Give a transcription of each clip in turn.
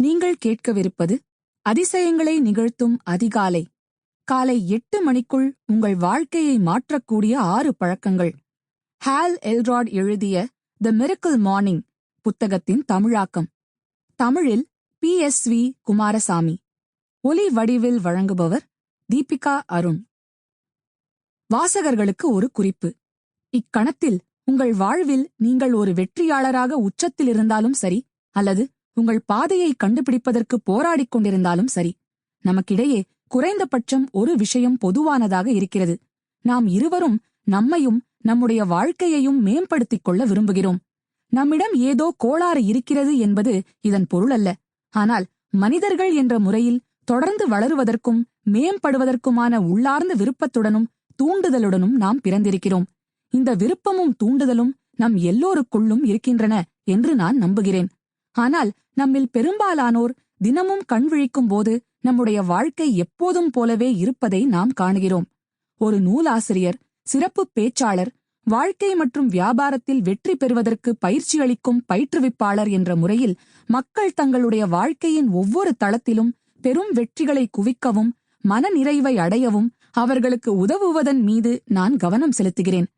நீங்கள் கேட்கவிருப்பது அதிசயங்களை நிகழ்த்தும் அதிகாலை. காலை எட்டு மணிக்குள் உங்கள் வாழ்க்கையை மாற்றக்கூடிய ஆறு பழக்கங்கள். ஹால் எல்ராட் எழுதிய த மிரக்கிள் மார்னிங் புத்தகத்தின் தமிழாக்கம். தமிழில் பி. எஸ். வி. குமாரசாமி. ஒலி வடிவில் வழங்குபவர் தீபிகா அருண். வாசகர்களுக்கு ஒரு குறிப்பு. இக்கணத்தில் உங்கள் வாழ்வில் நீங்கள் ஒரு வெற்றியாளராக உச்சத்தில் இருந்தாலும் சரி அல்லது உங்கள் பாதையை கண்டுபிடிப்பதற்கு போராடிக் கொண்டிருந்தாலும் சரி நமக்கிடையே குறைந்தபட்சம் ஒரு விஷயம் பொதுவானதாக இருக்கிறது. நாம் இருவரும் நம்மையும் நம்முடைய வாழ்க்கையையும் மேம்படுத்திக் கொள்ள விரும்புகிறோம். நம்மிடம் ஏதோ கோளாறு இருக்கிறது என்பது இதன் பொருள் அல்ல. ஆனால் மனிதர்கள் என்ற முறையில் தொடர்ந்து வளருவதற்கும் மேம்படுவதற்குமான உள்ளார்ந்த விருப்பத்துடனும் தூண்டுதலுடனும் நாம் பிறந்திருக்கிறோம். இந்த விருப்பமும் தூண்டுதலும் நம் எல்லோருக்குள்ளும் இருக்கின்றன என்று நான் நம்புகிறேன். ஆனால் நம்மில் பெரும்பாலானோர் தினமும் கண் விழிக்கும் போது நம்முடைய வாழ்க்கை எப்போதும் போலவே இருப்பதை நாம் காணுகிறோம். ஒரு நூலாசிரியர் சிறப்பு பேச்சாளர் வாழ்க்கை மற்றும் வியாபாரத்தில் வெற்றி பெறுவதற்கு பயிற்சி அளிக்கும் பயிற்றுவிப்பாளர் என்ற முறையில் மக்கள் தங்களுடைய வாழ்க்கையின் ஒவ்வொரு தளத்திலும் பெரும் வெற்றிகளை குவிக்கவும் மனநிறைவை அடையவும் அவர்களுக்கு உதவுவதன் மீது நான் கவனம் செலுத்துகிறேன்.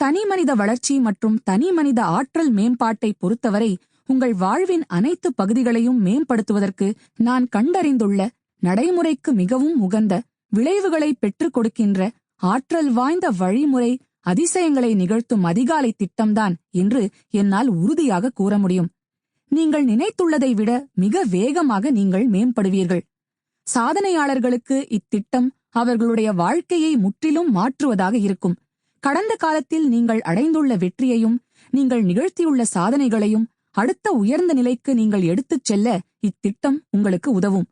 தனிமனித வளர்ச்சி மற்றும் தனிமனித ஆற்றல் மேம்பாட்டை பொறுத்தவரை உங்கள் வாழ்வின் அனைத்து பகுதிகளையும் மேம்படுத்துவதற்கு நான் கண்டறிந்துள்ள நடைமுறைக்கு மிகவும் உகந்த விளைவுகளை பெற்றுக் கொடுக்கின்ற ஆற்றல் வாய்ந்த வழிமுறை அதிசயங்களை நிகழ்த்தும் அதிகாலை திட்டம்தான் என்று என்னால் உறுதியாக கூற முடியும். நீங்கள் நினைத்துள்ளதை விட மிக வேகமாக நீங்கள் மேம்படுவீர்கள். சாதனையாளர்களுக்கு இத்திட்டம் அவர்களுடைய வாழ்க்கையை முற்றிலும் மாற்றுவதாக இருக்கும். கடந்த காலத்தில் நீங்கள் அடைந்துள்ள வெற்றியையும் நீங்கள் நிகழ்த்தியுள்ள சாதனைகளையும் அடுத்த உயர்ந்த நிலைக்கு நீங்கள் எடுத்துச் செல்ல இத்திட்டம் உங்களுக்கு உதவும்.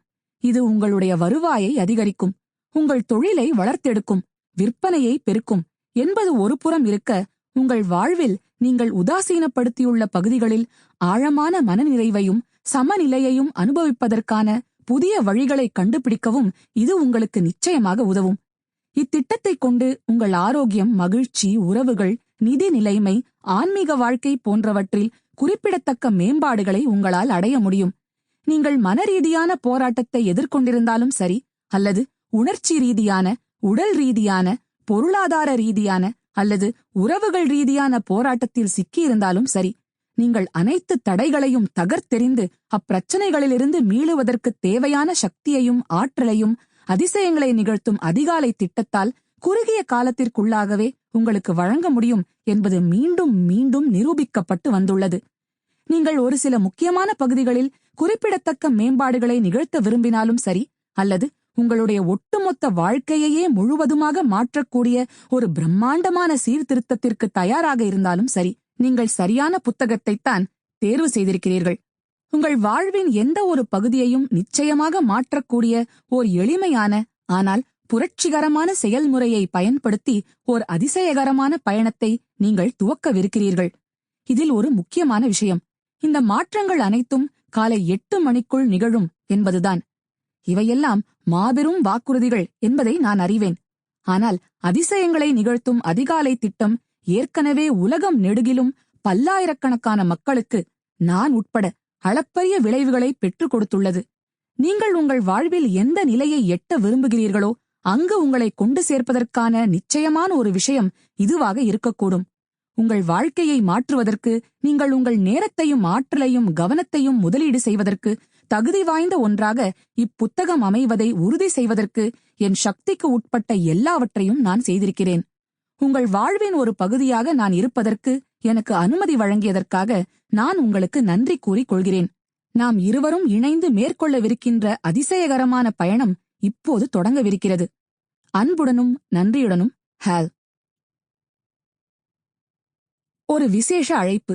இது உங்களுடைய வருவாயை அதிகரிக்கும். உங்கள் தொழிலை வளர்த்தெடுக்கும். விற்பனையை பெருக்கும். என்பது ஒருபுறம் இருக்க உங்கள் வாழ்வில் நீங்கள் உதாசீனப்படுத்தியுள்ள பகுதிகளில் ஆழமான மனநிறைவையும் சமநிலையையும் அனுபவிப்பதற்கான புதிய வழிகளை கண்டுபிடிக்கவும் இது உங்களுக்கு நிச்சயமாக உதவும். இத்திட்டத்தைக் கொண்டு உங்கள் ஆரோக்கியம் மகிழ்ச்சி உறவுகள் நிதி நிலைமை ஆன்மீக வாழ்க்கை போன்றவற்றில் குறிப்பிடத்தக்க மேம்பாடுகளை உங்களால் அடைய முடியும். நீங்கள் மனரீதியான போராட்டத்தை எதிர்கொண்டிருந்தாலும் சரி அல்லது உணர்ச்சி ரீதியான உடல் ரீதியான பொருளாதார ரீதியான அல்லது உறவுகள் ரீதியான போராட்டத்தில் சிக்கியிருந்தாலும் சரி நீங்கள் அனைத்து தடைகளையும் தகர்த்தெறிந்து அப்பிரச்சனைகளிலிருந்து மீளுவதற்கு தேவையான சக்தியையும் ஆற்றலையும் அதிசயங்களை நிகழ்த்தும் அதிகாலை திட்டத்தால் குறுகிய காலத்திற்குள்ளாகவே உங்களுக்கு வழங்க முடியும் என்பது மீண்டும் மீண்டும் நிரூபிக்கப்பட்டு வந்துள்ளது. நீங்கள் ஒரு சில முக்கியமான பகுதிகளில் குறிப்பிடத்தக்க மேம்பாடுகளை நிகழ்த்த விரும்பினாலும் சரி அல்லது உங்களுடைய ஒட்டுமொத்த வாழ்க்கையையே முழுவதுமாக மாற்றக்கூடிய ஒரு பிரம்மாண்டமான சீர்திருத்தத்திற்கு தயாராக இருந்தாலும் சரி நீங்கள் சரியான புத்தகத்தைத்தான் தேர்வு செய்திருக்கிறீர்கள். உங்கள் வாழ்வின் எந்த ஒரு பகுதியையும் நிச்சயமாக மாற்றக்கூடிய ஓர் எளிமையான ஆனால் புரட்சிகரமான செயல்முறையை பயன்படுத்தி ஓர் அதிசயகரமான பயணத்தை நீங்கள் துவக்கவிருக்கிறீர்கள். இதில் ஒரு முக்கியமான விஷயம். இந்த மாற்றங்கள் அனைத்தும் காலை எட்டு மணிக்குள் நிகழும் என்பதுதான். இவையெல்லாம் மாபெரும் வாக்குறுதிகள் என்பதை நான் அறிவேன். ஆனால் அதிசயங்களை நிகழ்த்தும் அதிகாலை திட்டம் ஏற்கனவே உலகம் நெடுகிலும் பல்லாயிரக்கணக்கான மக்களுக்கு நான் உட்பட அளப்பரிய விளைவுகளை பெற்றுக் கொடுத்துள்ளது. நீங்கள் உங்கள் வாழ்வில் எந்த நிலையை எட்ட விரும்புகிறீர்களோ அங்கு உங்களை கொண்டு சேர்ப்பதற்கான நிச்சயமான ஒரு விஷயம் இதுவாக இருக்கக்கூடும். உங்கள் வாழ்க்கையை மாற்றுவதற்கு நீங்கள் உங்கள் நேரத்தையும் ஆற்றலையும் கவனத்தையும் முதலீடு செய்வதற்கு தகுதி வாய்ந்த ஒன்றாக இப்புத்தகம் அமைவதை உறுதி செய்வதற்கு என் சக்திக்கு உட்பட்ட எல்லாவற்றையும் நான் செய்திருக்கிறேன். உங்கள் வாழ்வின் ஒரு பகுதியாக நான் இருப்பதற்கு எனக்கு அனுமதி வழங்கியதற்காக நான் உங்களுக்கு நன்றி கூறிக் கொள்கிறேன் நாம் இருவரும் இணைந்து மேற்கொள்ளவிருக்கின்ற அதிசயகரமான பயணம் இப்போது தொடங்கவிருக்கிறது. அன்புடனும் நன்றியுடனும் ஹால். ஒரு விசேஷ அழைப்பு.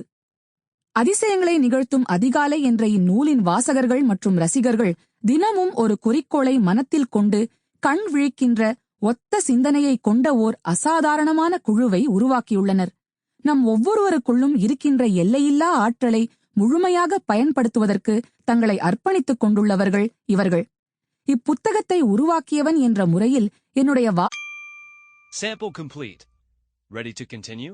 அதிசயங்களை நிகழ்த்தும் அதிகாலை என்ற இந்நூலின் வாசகர்கள் மற்றும் ரசிகர்கள் தினமும் ஒரு குறிக்கோளை மனத்தில் கொண்டு கண் விழிக்கின்ற ஒத்த சிந்தனையை கொண்ட ஓர் அசாதாரணமான குழுவை உருவாக்கியுள்ளனர். நம் ஒவ்வொருவருக்குள்ளும் இருக்கின்ற எல்லையில்லா ஆற்றலை முழுமையாக பயன்படுத்துவதற்கு தங்களை அர்ப்பணித்துக் கொண்டுள்ளவர்கள் இவர்கள். இப்புத்தகத்தை உருவாக்கியவன் என்ற முறையில் என்னுடைய வா Sample complete. Ready to continue?